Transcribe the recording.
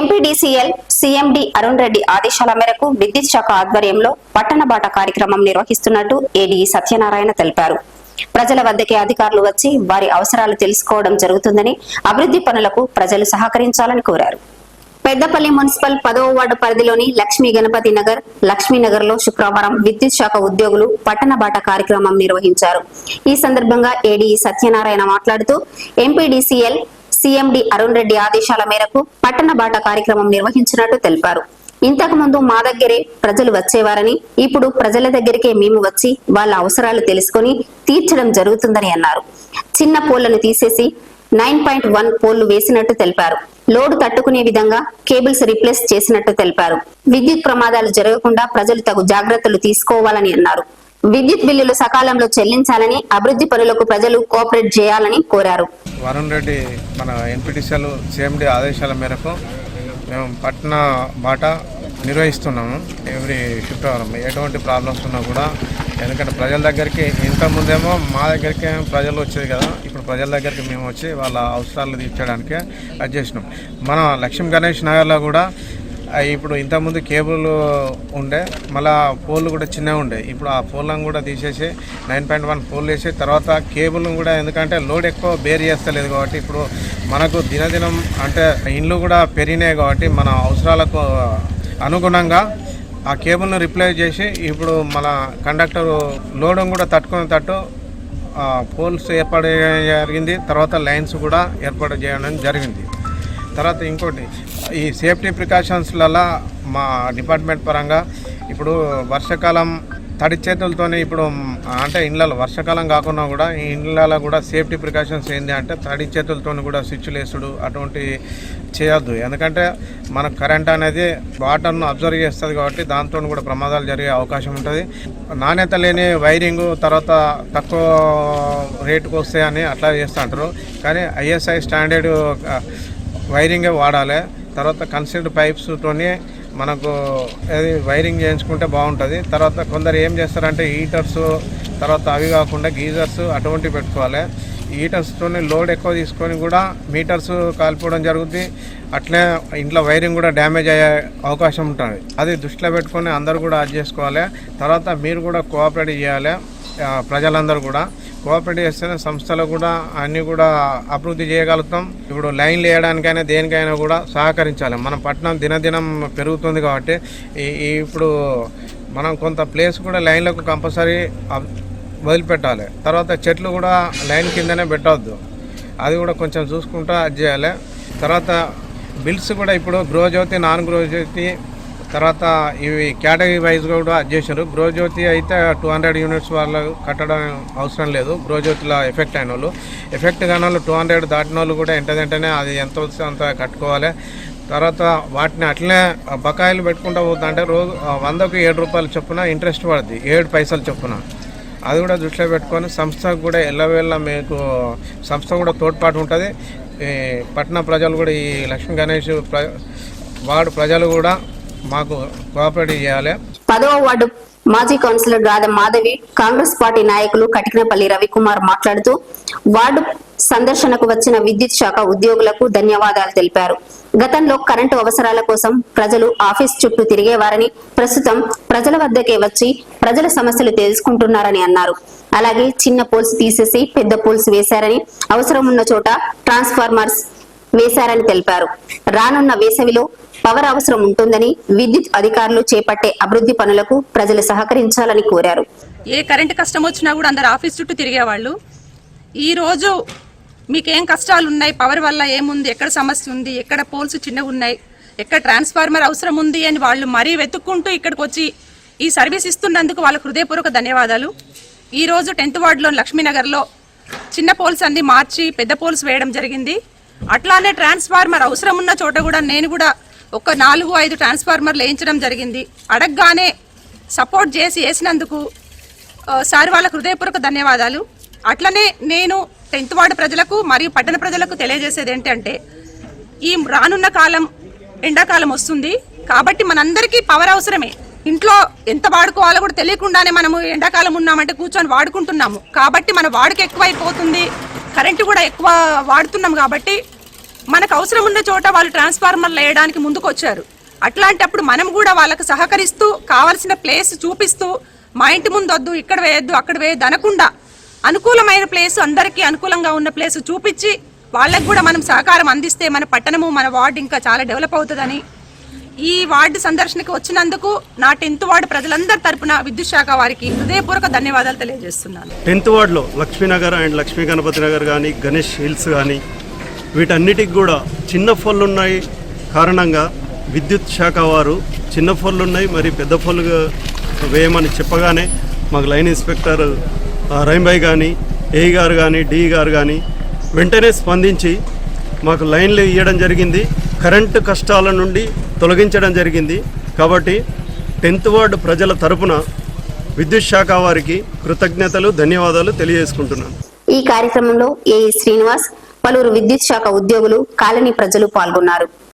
MPDCL CMD Arun Reddy ఆదేశాల మేరకు విద్యుత్ శాఖ ఆధ్వర్యంలో పట్టణ బాట కార్యక్రమం నిర్వహిస్తున్నట్టు ఏడీ సత్యనారాయణ తెలిపారు. ప్రజల వద్దకే అధికారులు వచ్చి వారి అవసరాలు తెలుసుకోవడం జరుగుతుందని అభివృద్ధి పనులకు ప్రజలు సహకరించాలని కోరారు. పెద్దపల్లి మున్సిపల్ పదవ వార్డు పరిధిలోని లక్ష్మీ గణపతి నగర్ లక్ష్మీనగర్లో శుక్రవారం విద్యుత్ శాఖ ఉద్యోగులు పట్టణ బాట కార్యక్రమం నిర్వహించారు. ఈ సందర్భంగా ఏడీ సత్యనారాయణ మాట్లాడుతూ ఎంపీడీసీఎల్ సీఎండి అరుణ్ రెడ్డి ఆదేశాల మేరకు పట్టణ బాట కార్యక్రమం నిర్వహించినట్టు తెలిపారు. ఇంతకు ముందు మా దగ్గరే ప్రజలు వచ్చేవారని ఇప్పుడు ప్రజల దగ్గరికే మేము వచ్చి వాళ్ళ అవసరాలు తెలుసుకొని తీర్చడం జరుగుతుందని అన్నారు. చిన్న పోళ్ళను తీసేసి నైన్ పాయింట్ వన్ పోల్లు వేసినట్టు తెలిపారు. లోడ్ తట్టుకునే విధంగా కేబుల్స్ రీప్లేస్ చేసినట్టు తెలిపారు. విద్యుత్ ప్రమాదాలు జరగకుండా ప్రజలు తగు జాగ్రత్తలు తీసుకోవాలని అన్నారు. విద్యుత్ బిల్లులు సకాలంలో చెల్లించాలని అభివృద్ధి పనులకు ప్రజలు కోఆపరేట్ చేయాలని కోరారు. వరుణ్ రెడ్డి మన ఎన్పిటిసిఎల్ సిఎండి ఆదేశాల మేరకు మేము పట్టణ బాట నిర్వహిస్తున్నాము. ఎవ్రీ శుక్రవారం ఎటువంటి ప్రాబ్లమ్స్ ఉన్నా కూడా ఎందుకంటే ప్రజల దగ్గరికి ఇంతకుముందేమో మా దగ్గరికి ప్రజలు వచ్చేది కదా ఇప్పుడు ప్రజల దగ్గరికి మేము వచ్చి వాళ్ళ అవసరాలు తీర్చడానికి అది చేసినాం. మన లక్ష్మీ గణేష్ నగర్లో కూడా ఇప్పుడు ఇంతకుముందు కేబుల్ ఉండే మళ్ళా పోల్లు కూడా చిన్నగా ఉండే. ఇప్పుడు ఆ పోల్లను కూడా తీసేసి నైన్ పాయింట్ వన్ పోల్ వేసి తర్వాత కేబుల్ కూడా ఎందుకంటే లోడ్ ఎక్కువ బేర్ చేస్తలేదు కాబట్టి ఇప్పుడు మనకు దినదినం అంటే ఇండ్లు కూడా పెరిగినాయి కాబట్టి మన అవసరాలకు అనుగుణంగా ఆ కేబుల్ను రిప్లేస్ చేసి ఇప్పుడు మన కండక్టర్ లోడ్ కూడా తట్టుకునే తట్టు ఆ, పోల్స్ ఏర్పాటు జరిగింది. తర్వాత లైన్స్ కూడా ఏర్పాటు చేయడం జరిగింది. తర్వాత ఇంకోటి ఈ సేఫ్టీ ప్రికాషన్స్లలో మా డిపార్ట్మెంట్ పరంగా ఇప్పుడు వర్షాకాలం తడి చేతులతోనే ఇప్పుడు అంటే ఇండ్లలో వర్షాకాలం కాకుండా కూడా ఈ ఇండ్లలో కూడా సేఫ్టీ ప్రికాషన్స్ ఏంటి అంటే తడి చేతులతో కూడా స్విచ్లు వేసుడు అటువంటి చేయొద్దు. ఎందుకంటే మనకు కరెంట్ అనేది వాటర్ను అబ్జర్వ్ చేస్తుంది కాబట్టి దాంతో కూడా ప్రమాదాలు జరిగే అవకాశం ఉంటుంది. నాణ్యత లేని వైరింగ్ తర్వాత తక్కువ రేటుకు వస్తాయని అట్లా చేస్తుంటారు కానీ ఐఎస్ఐ స్టాండర్డ్ వైరింగే వాడాలి. తర్వాత కన్సిల్డ్ పైప్స్తోని మనకు అది వైరింగ్ చేయించుకుంటే బాగుంటుంది. తర్వాత కొందరు ఏం చేస్తారంటే హీటర్స్ తర్వాత అవి కాకుండా గీజర్స్ అటువంటివి పెట్టుకోవాలి. హీటర్స్తోని లోడ్ ఎక్కువ తీసుకొని కూడా మీటర్స్ కాలిపోవడం జరుగుతుంది అట్లే ఇంట్లో వైరింగ్ కూడా డ్యామేజ్ అయ్యే అవకాశం ఉంటుంది. అది దృష్టిలో పెట్టుకొని అందరూ కూడా అది చేసుకోవాలి. తర్వాత మీరు కూడా కోఆపరేట్ చేయాలి. ప్రజలందరూ కూడా. కోఆపరేట్ చేస్తేనే సంస్థలు కూడా అన్నీ కూడా అభివృద్ధి చేయగలుగుతాం. ఇప్పుడు లైన్లు వేయడానికైనా దేనికైనా కూడా సహకరించాలి. మన పట్టణం దినదినం పెరుగుతుంది కాబట్టి ఈ- ఇప్పుడు మనం కొంత ప్లేస్ కూడా లైన్లకు కంపల్సరీ వదిలిపెట్టాలి. తర్వాత చెట్లు కూడా లైన్ కిందనే పెట్టవద్దు అది కూడా కొంచెం చూసుకుంటూ అది చేయాలి. తర్వాత బిల్స్ కూడా ఇప్పుడు గృహజ్యోతి నాన్ గృహజ్యోతి తర్వాత ఇవి కేటగిరీ వైజ్ కూడా చేశారు. గృహజ్యోతి అయితే టూ హండ్రెడ్ యూనిట్స్ వాళ్ళు కట్టడం అవసరం లేదు. గృహజ్యోతిలో ఎఫెక్ట్ అయిన వాళ్ళు. ఎఫెక్ట్ కాని వాళ్ళు టూ హండ్రెడ్ దాటిన వాళ్ళు కూడా ఏంటంటేనే అది ఎంత వస్తే అంత కట్టుకోవాలి. తర్వాత వాటిని అట్లనే బకాయిలు పెట్టుకుంటూ పోతుంటే రోజు వందకు ఏడు రూపాయలు చొప్పున ఇంట్రెస్ట్ పడుద్ది. ఏడు పైసలు చొప్పున. అది కూడా దృష్టిలో పెట్టుకొని సంస్థకు కూడా ఎల్లవేళ మీకు సంస్థ కూడా తోడ్పాటు ఉంటుంది. ఈ పట్టణ ప్రజలు కూడా ఈ లక్ష్మీ గణేష్ ప్ర వార్డు ప్రజలు కూడా మాకు కోఆపరేట్ చేయాలి. పదవ వార్డు మాజీ కౌన్సిలర్ గాద మాధవి కాంగ్రెస్ పార్టీ నాయకులు కటికనపల్లి రవికుమార్ మాట్లాడుతూ వార్డు సందర్శనకు వచ్చిన విద్యుత్ శాఖ ఉద్యోగులకు ధన్యవాదాలు తెలిపారు. గతంలో కరెంటు అవసరాల కోసం ప్రజలు ఆఫీస్ చుట్టూ తిరిగేవారని ప్రస్తుతం ప్రజల వద్దకే వచ్చి ప్రజల సమస్యలు తెలుసుకుంటున్నారని అన్నారు. అలాగే చిన్న పోల్స్ తీసేసి పెద్ద పోల్స్ వేశారని అవసరం ఉన్న చోట ట్రాన్స్ఫార్మర్స్ వేశారని తెలిపారు. రానున్న వేసవిలో పవర్ అవసరం ఉంటుందని విద్యుత్ అధికారులు చేపట్టే అభివృద్ధి పనులకు ప్రజలు సహకరించాలని కోరారు. ఏ కరెంటు కష్టం వచ్చినా కూడా అందరు ఆఫీస్ చుట్టూ తిరిగేవాళ్ళు. ఈరోజు మీకేం కష్టాలు ఉన్నాయి? పవర్ వల్ల ఏముంది? ఎక్కడ సమస్య ఉంది? ఎక్కడ పోల్స్ చిన్నగా ఉన్నాయి? ఎక్కడ ట్రాన్స్ఫార్మర్ అవసరం ఉంది అని వాళ్ళు మరీ వెతుక్కుంటూ ఇక్కడికి వచ్చి ఈ సర్వీస్ ఇస్తున్నందుకు వాళ్ళకు హృదయపూర్వక ధన్యవాదాలు. ఈరోజు టెన్త్ వార్డులో లక్ష్మీనగర్లో చిన్న పోల్స్ అన్ని మార్చి పెద్ద పోల్స్ వేయడం జరిగింది. అట్లానే ట్రాన్స్ఫార్మర్ అవసరం ఉన్న చోట కూడా నేను కూడా ఒక నాలుగు ఐదు ట్రాన్స్ఫార్మర్లు వేయించడం జరిగింది. అడగగానే సపోర్ట్ చేసి వేసినందుకు సార్ వాళ్ళ హృదయపూర్వక ధన్యవాదాలు. అట్లనే నేను టెన్త్ వార్డు ప్రజలకు మరియు పట్టణ ప్రజలకు తెలియజేసేది ఏంటంటే ఈ రానున్న కాలం ఎండాకాలం వస్తుంది. కాబట్టి మనందరికీ పవర్ అవసరమే. ఇంట్లో ఎంత వాడుకోవాలో కూడా తెలియకుండానే మనము ఎండాకాలం ఉన్నామంటే కూర్చొని వాడుకుంటున్నాము. కాబట్టి మన వాడుక ఎక్కువైపోతుంది. కరెంటు కూడా ఎక్కువ వాడుతున్నాం కాబట్టి మనకు అవసరం ఉన్న చోట వాళ్ళు ట్రాన్స్ఫార్మర్లు వేయడానికి ముందుకు వచ్చారు అట్లాంటప్పుడు మనం కూడా వాళ్ళకు సహకరిస్తూ కావాల్సిన ప్లేస్ చూపిస్తూ మా ఇంటి ముందు వద్దు ఇక్కడ వేయొద్దు అక్కడ వేయద్దు అనకుండా అనుకూలమైన ప్లేస్ అందరికీ అనుకూలంగా ఉన్న ప్లేస్ చూపించి వాళ్ళకు కూడా మనం సహకారం అందిస్తే మన పట్టణము మన వార్డు ఇంకా చాలా డెవలప్ అవుతుందని ఈ వార్డు సందర్శనకు వచ్చినందుకు నా టెన్త్ వార్డు ప్రజలందరి తరపున విద్యుత్ శాఖ వారికి హృదయపూర్వక ధన్యవాదాలు తెలియజేస్తున్నాను. టెన్త్ వార్డులో లక్ష్మీనగర్ అండ్ లక్ష్మీ గణపతి నగర్ కానీ గణేష్ హిల్స్ కానీ వీటన్నిటికి కూడా చిన్న ఫోన్లు ఉన్నాయి కారణంగా విద్యుత్ శాఖ వారు చిన్న ఫోన్లు ఉన్నాయి మరి పెద్ద ఫోన్లు వేయమని చెప్పగానే మాకు లైన్ ఇన్స్పెక్టర్ రైంబాయ్ కానీ ఏ గారు కానీ డి గారు కానీ వెంటనే స్పందించి మాకు లైన్లు ఇవ్వడం జరిగింది. కరెంటు కష్టాల నుండి తొలగించడం జరిగింది. కాబట్టి టెన్త్ వార్డు ప్రజల తరపున విద్యుత్ శాఖ వారికి కృతజ్ఞతలు ధన్యవాదాలు తెలియజేసుకుంటున్నాను. ఈ కార్యక్రమంలో ఏ శ్రీనివాస్ పలువురు విద్యుత్ శాఖ ఉద్యోగులు కాలనీ ప్రజలు పాల్గొన్నారు.